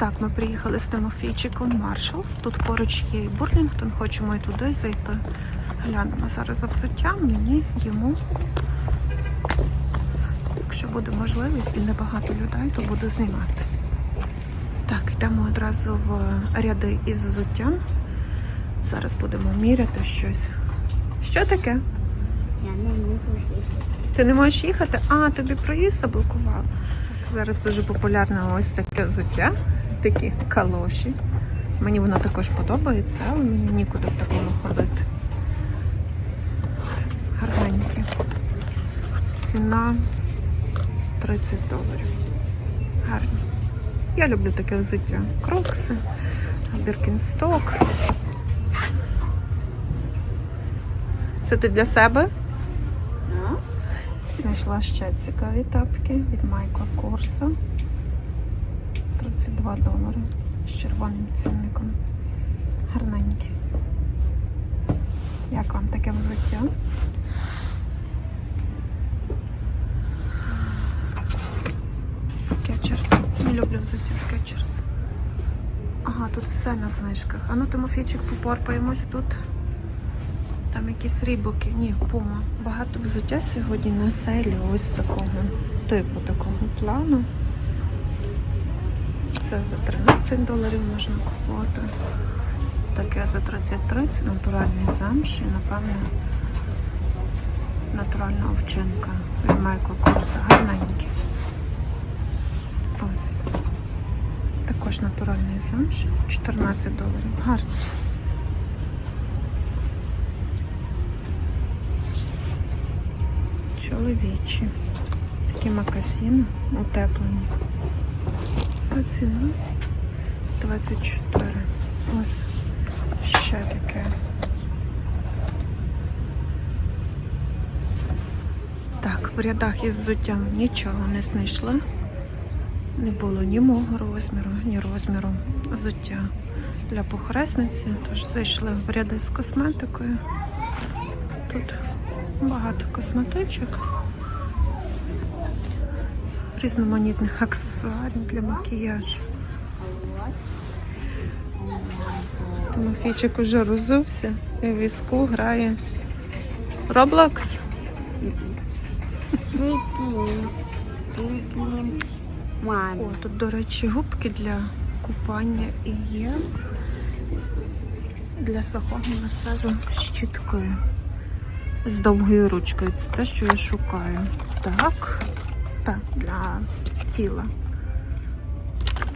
Так, ми приїхали з Тимофійчиком Маршалс. Тут поруч є і Бурлінгтон, хочемо і туди зайти. Глянемо зараз за взуттям, мені, йому. Якщо буде можливість і небагато людей, то буду знімати. Так, йдемо одразу в ряди із взуттям. Зараз будемо міряти щось. Що таке? Я не можу їхати. Ти не можеш їхати? А, тобі проїзд заблокували. Зараз дуже популярне ось таке взуття, такі калоші. Мені воно також подобається, але мені нікуди в такому ходити. Гарненькі. Ціна 30 доларів. Гарні. Я люблю таке взуття. Крокси, біркінсток. Це ти для себе? Ну, Знайшла ще цікаві тапки від Майкла Корса. 32 долари з червоним цінником. Гарненькі. Як вам таке взуття? Скетчерс. Не люблю взуття Скетчерс. Ага, тут все на знижках. А ну, Тимофійчик, попорпаємось тут. Там якісь рібоки. Ні, пума. Багато взуття сьогодні на селі ось такого типу такого плану. Це за 13 доларів можна купувати. Таке за 33 це натуральний замш і, напевно, натуральна овчинка від Майкла Корса. Гарненькі. Ось. Також натуральний замш. 14 доларів. Гарно. чоловічі. Такі макасіни утеплені. А ціна 24. Ось ще таке. Так, в рядах із взуттям нічого не знайшли. Не було ні мого розміру, ні розміру взуття для похресниці. Тож зайшли в ряди з косметикою. Тут багато косметичок, різноманітних аксесуарів для макіяжу. Тимофійчик уже розувся і в візку грає Roblox. О, тут, до речі, губки для купання і є для сухого масажу щіткою. З довгою ручкою. Це те, що я шукаю. Так. Так, для тіла.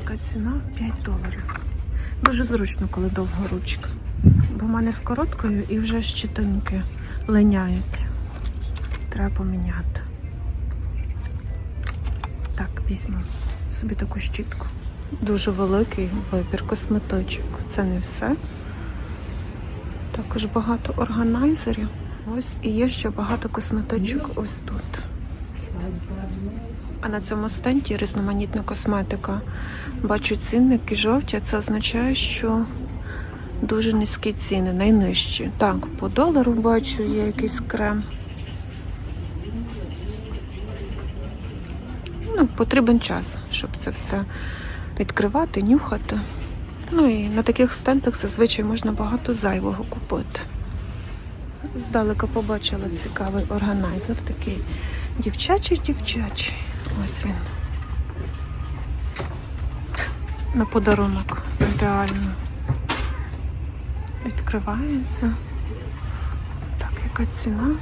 Така ціна 5 доларів. Дуже зручно, коли довга ручка. Бо в мене з короткою і вже щитоньки линяють. Треба поміняти. Так, візьму собі таку щітку. Дуже великий вибір косметичок. Це не все. Також багато органайзерів. Ось і є ще багато косметичок ось тут. А на цьому стенді різноманітна косметика. Бачу цінники жовті, це означає, що дуже низькі ціни, найнижчі. Так, по долару бачу, є якийсь крем. Ну, потрібен час, щоб це все відкривати, нюхати. Ну і на таких стендах зазвичай можна багато зайвого купити. Здалека побачила цікавий органайзер, такий дівчачий дівчачий. Ось він. На подарунок ідеально. Відкривається. Так, яка ціна?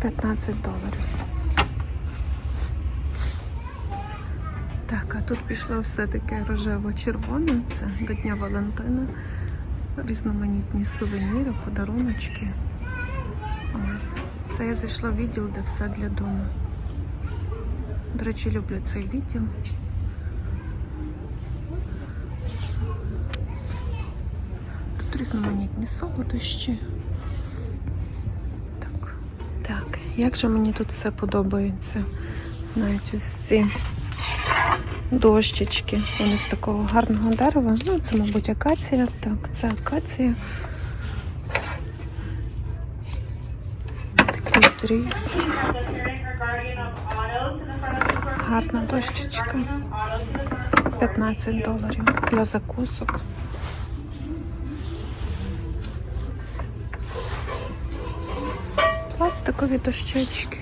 15 доларів. Так, а тут пішло все таке рожево-червоне. Це до Дня Валентина. Різноманітні сувеніри, подаруночки. Ось. Це я зайшла в відділ, де все для дому. До речі, люблю цей відділ. Тут різноманітні солодощі. Так. Так, як же мені тут все подобається. Навіть ось ці дощечки. Вони з такого гарного дерева. Ну, це, мабуть, акація. Так, це акація. Такий зріз. Гарна дощечка. 15 доларів для закусок. Пластикові дощечки.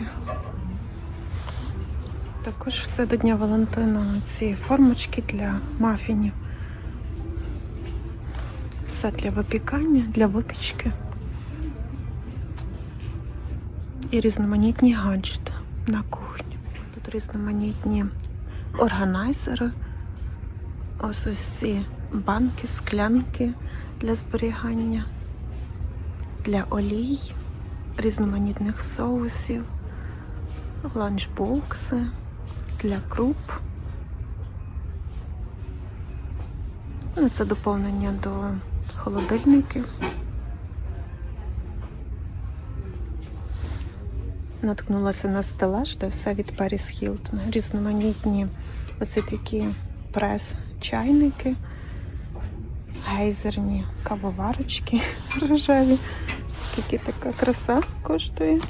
Також все до Дня Валентина. Ці формочки для мафінів. Все для випікання, для випічки. І різноманітні гаджети на кухні. Тут різноманітні органайзери. Ось ось ці банки, склянки для зберігання, для олій, різноманітних соусів, ланчбокси для круп. Ну, Це доповнення до холодильників. Наткнулася на стелаж, де все від Паріс Хілтон. Різноманітні оці такі прес-чайники, гейзерні кавоварочки рожеві. Скільки така краса коштує?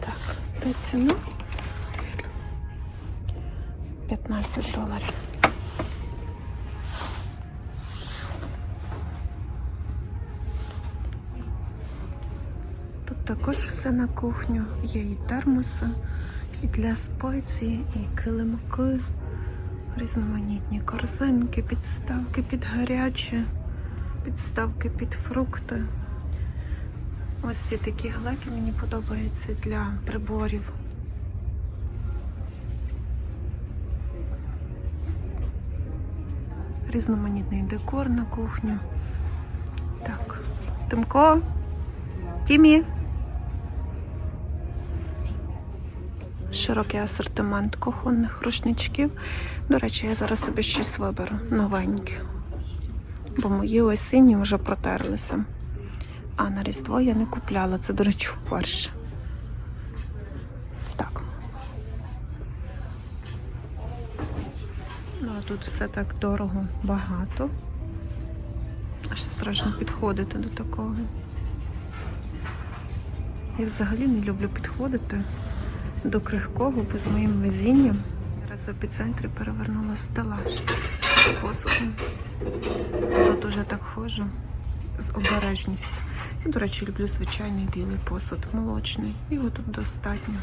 Так, де ціна? 15 доларів. Все на кухню. Є і термоси, і для спеції, і килимки, різноманітні корзинки, підставки під гаряче, підставки під фрукти. Ось ці такі глеки мені подобаються для приборів. Різноманітний декор на кухню. Так, Тимко, Тімі. Широкий асортимент кухонних рушничків. До речі, я зараз собі щось виберу новеньке. Бо мої осінні вже протерлися. А на Різдво я не купляла. Це, до речі, вперше. Так. Ну, а тут все так дорого, багато. Аж страшно підходити до такого. Я взагалі не люблю підходити до крихкого, бо з моїм везінням. Зараз в епіцентрі перевернула стелаж посудом. Тут уже так ходжу з обережністю. Я, до речі, люблю звичайний білий посуд, молочний. Його тут достатньо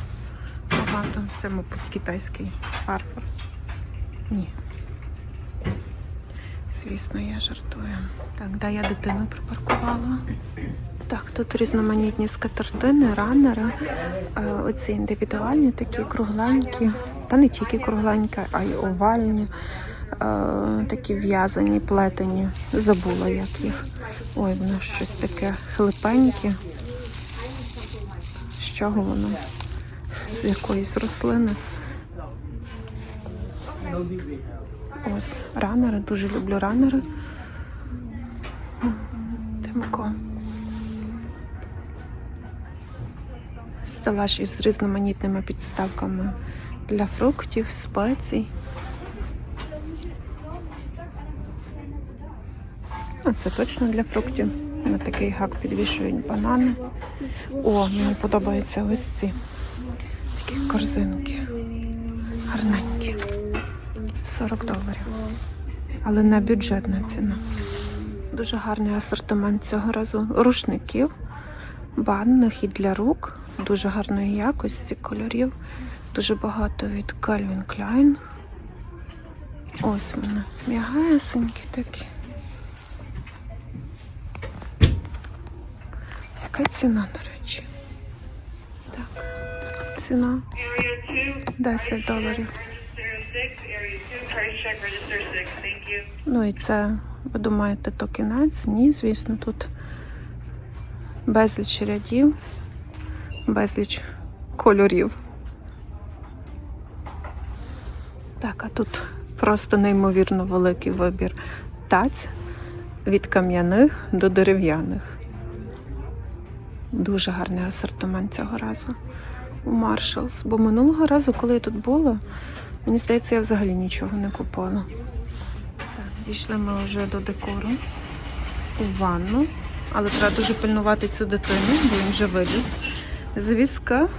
багато. Це, мабуть, китайський фарфор. Ні. Звісно, я жартую. Так, да, я дитину припаркувала. Так, тут різноманітні скатертини, ранери, е, оці індивідуальні, такі кругленькі, та не тільки кругленькі, а й овальні, е, такі в'язані, плетені. Забула, як їх. Ой, воно щось таке хлипеньке. З чого воно? З якоїсь рослини. Ось, ранери, дуже люблю ранери. Тимко. Стелаж із різноманітними підставками для фруктів, спецій. А це точно для фруктів. На такий гак підвішують банани. О, мені подобаються ось ці такі корзинки. Гарненькі. 40 доларів. Але не бюджетна ціна. Дуже гарний асортимент цього разу. Рушників, банних і для рук. Дуже гарної якості кольорів. Дуже багато від Calvin Klein. Ось вони. М'ягесенькі такі. Яка ціна, до речі? Так. Ціна Area 2, 10 доларів. register 6, area 2, price check, register 6, thank. Ну і це, ви думаєте, то кінець? Ні, звісно, тут безліч рядів, безліч кольорів. Так, а тут просто неймовірно великий вибір таць від кам'яних до дерев'яних. Дуже гарний асортимент цього разу у Marshalls. Бо минулого разу, коли я тут була, мені здається, я взагалі нічого не купила. Так, дійшли ми вже до декору у ванну, але треба дуже пильнувати цю дитину, бо він вже виліз з візка.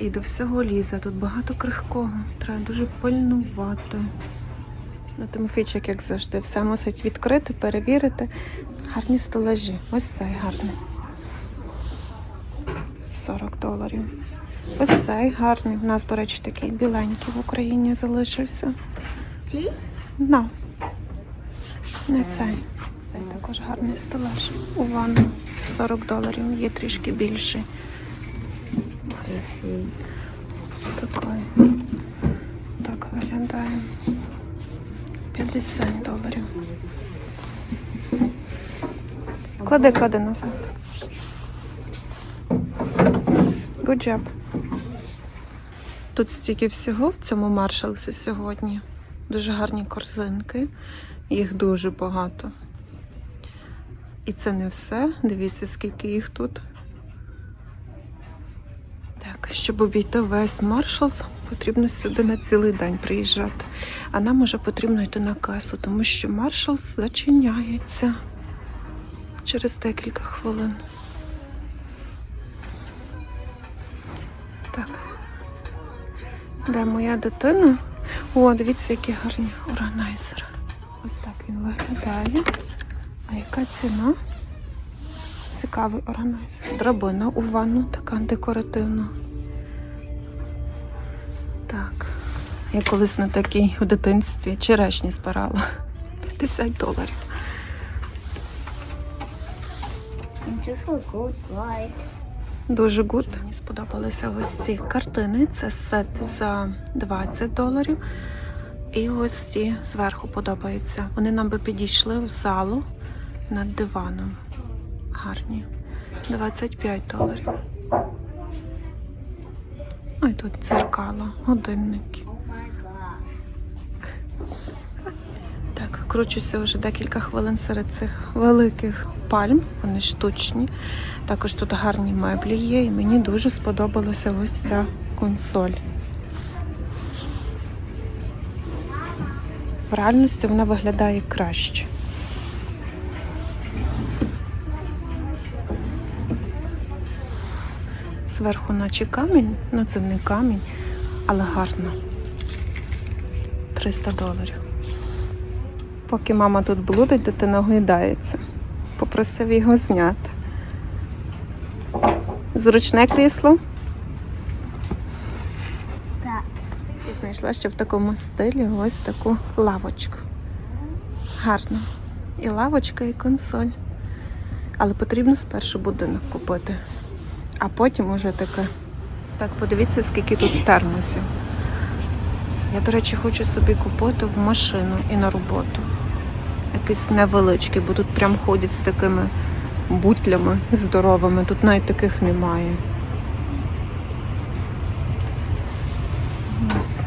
І до всього лізе. Тут багато крихкого. Треба дуже пильнувати. Ну, Тимофійчик, як завжди, все мусить відкрити, перевірити. Гарні стелажі. Ось цей гарний. 40 доларів. Ось цей гарний. У нас, до речі, такий біленький в Україні залишився. Ті? На. Не цей. Цей також гарний стелаж. У ванну 40 доларів. Є трішки більший. Ось такий. Так виглядає. 50 доларів. Клади, клади назад. Good job. Тут стільки всього в цьому маршалсі сьогодні. Дуже гарні корзинки. Їх дуже багато. І це не все. Дивіться, скільки їх тут. Так, щоб обійти весь маршалс, потрібно сюди на цілий день приїжджати. А нам уже потрібно йти на касу, тому що маршалс зачиняється через декілька хвилин. Так. Де моя дитина? О, дивіться, які гарні органайзери. Ось так він виглядає. А яка ціна? Цікавий органайзер. Драбина у ванну, така декоративна. Так. Я колись на такій у дитинстві черешні збирала. 50 доларів. Дуже гуд. Мені сподобалися ось ці картини. Це сет за 20 доларів. І ось ці зверху подобаються. Вони нам би підійшли в залу над диваном. Гарні. 25 доларів. Ой, тут дзеркало, годинники. Так, кручуся вже декілька хвилин серед цих великих пальм. Вони штучні. Також тут гарні меблі є, і мені дуже сподобалася ось ця консоль. В реальності вона виглядає краще. Зверху наче камінь, ну це не камінь, але гарно. 300 доларів. Поки мама тут блудить, дитина гойдається. Попросив його зняти. Зручне крісло. Так. І знайшла ще в такому стилі ось таку лавочку. Гарно. І лавочка, і консоль. Але потрібно спершу будинок купити. А потім уже таке. Так, подивіться, скільки тут термосів. Я, до речі, хочу собі купити в машину і на роботу. Якийсь невеличкий, бо тут прям ходять з такими бутлями здоровими. Тут навіть таких немає. Ось.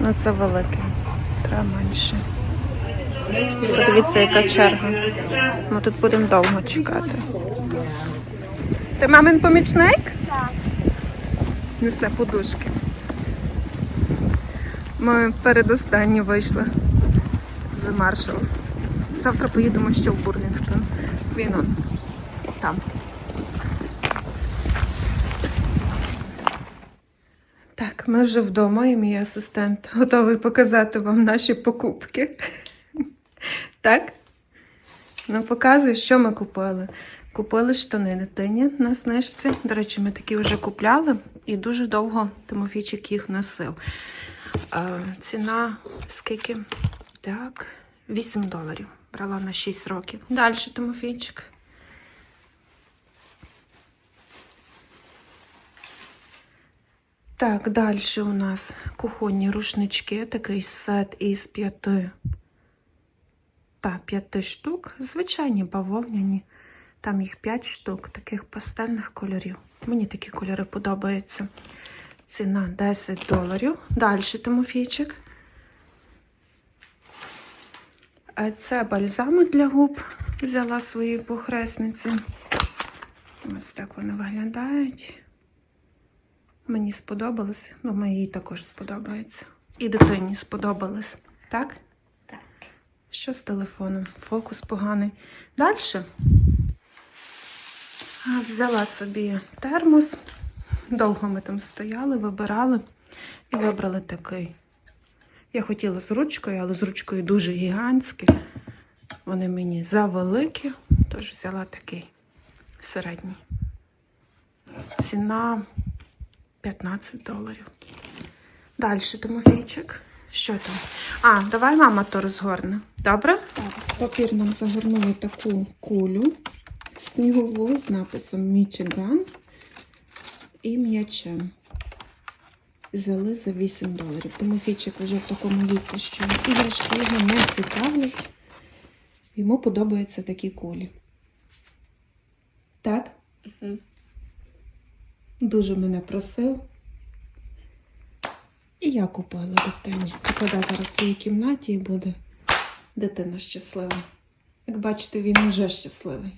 Ну це великий. Треба менше. Подивіться, яка черга. Ми тут будемо довго чекати. Ти мамин помічник? Так. Несе подушки. Ми передостанні вийшли з Маршалс. Завтра поїдемо ще в Бурлінгтон. Він он там. Так, ми вже вдома, і мій асистент готовий показати вам наші покупки. Так? Ну, показуй, що ми купили. Купили штани дитині на знижці. До речі, ми такі вже купляли і дуже довго Тимофійчик їх носив. Е, ціна скільки? Так, 8 доларів. Брала на 6 років. Далі Тимофійчик. Так, далі у нас кухонні рушнички, такий сет із п'яти та п'яти штук. Звичайні бавовняні. Там їх 5 штук, таких пастельних кольорів. Мені такі кольори подобаються. Ціна 10 доларів. Далі Тимофійчик. Це бальзами для губ. Взяла своїй похресниці. Ось так вони виглядають. Мені сподобалось. Думаю, їй також сподобається. І дитині сподобалось. Так? Так. Що з телефоном? Фокус поганий. Далі. Взяла собі термос. Довго ми там стояли, вибирали і вибрали такий. Я хотіла з ручкою, але з ручкою дуже гігантські. Вони мені завеликі, тож взяла такий середній. Ціна 15 доларів. Далі, Тимофійчик. Що там? А, давай мама то розгорне. Добре? Так, папір нам загорнули таку кулю снігову з написом Мічиган і м'ячем. Взяли за 8 доларів. Тимофійчик вже в такому віці, що іграшки його не цікавлять. Йому подобаються такі кулі. Так? Дуже мене просив. І я купила дитині. Покладе зараз в своїй кімнаті і буде дитина щаслива. Як бачите, він вже щасливий.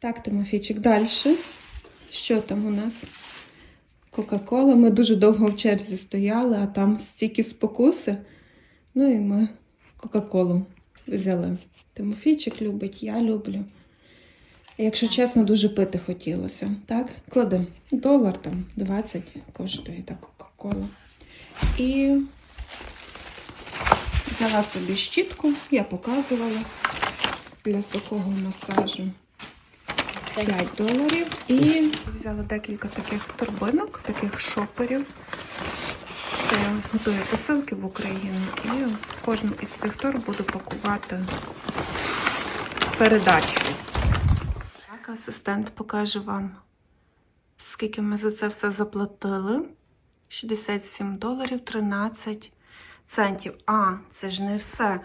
Так, Тимофійчик, далі. Що там у нас? Кока-кола. Ми дуже довго в черзі стояли, а там стільки спокуси. Ну і ми Кока-колу взяли. Тимофійчик любить, я люблю. Якщо чесно, дуже пити хотілося. Так, кладемо. Долар там 20 коштує та Кока-кола. І взяла собі щітку, я показувала для сухого масажу. 5 доларів. І взяла декілька таких торбинок, таких шоперів. Це готую посилки в Україну і в кожну із цих торб буду пакувати передачки. Так, асистент покаже вам, скільки ми за це все заплатили. 67 доларів 13 центів. А, це ж не все.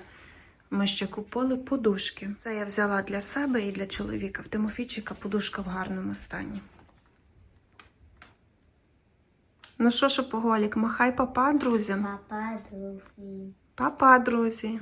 Ми ще купили подушки. Це я взяла для себе і для чоловіка. В Тимофійчика подушка в гарному стані. Ну що, шопоголік, махай папа, друзям. Папа, друзі. Папа, друзі.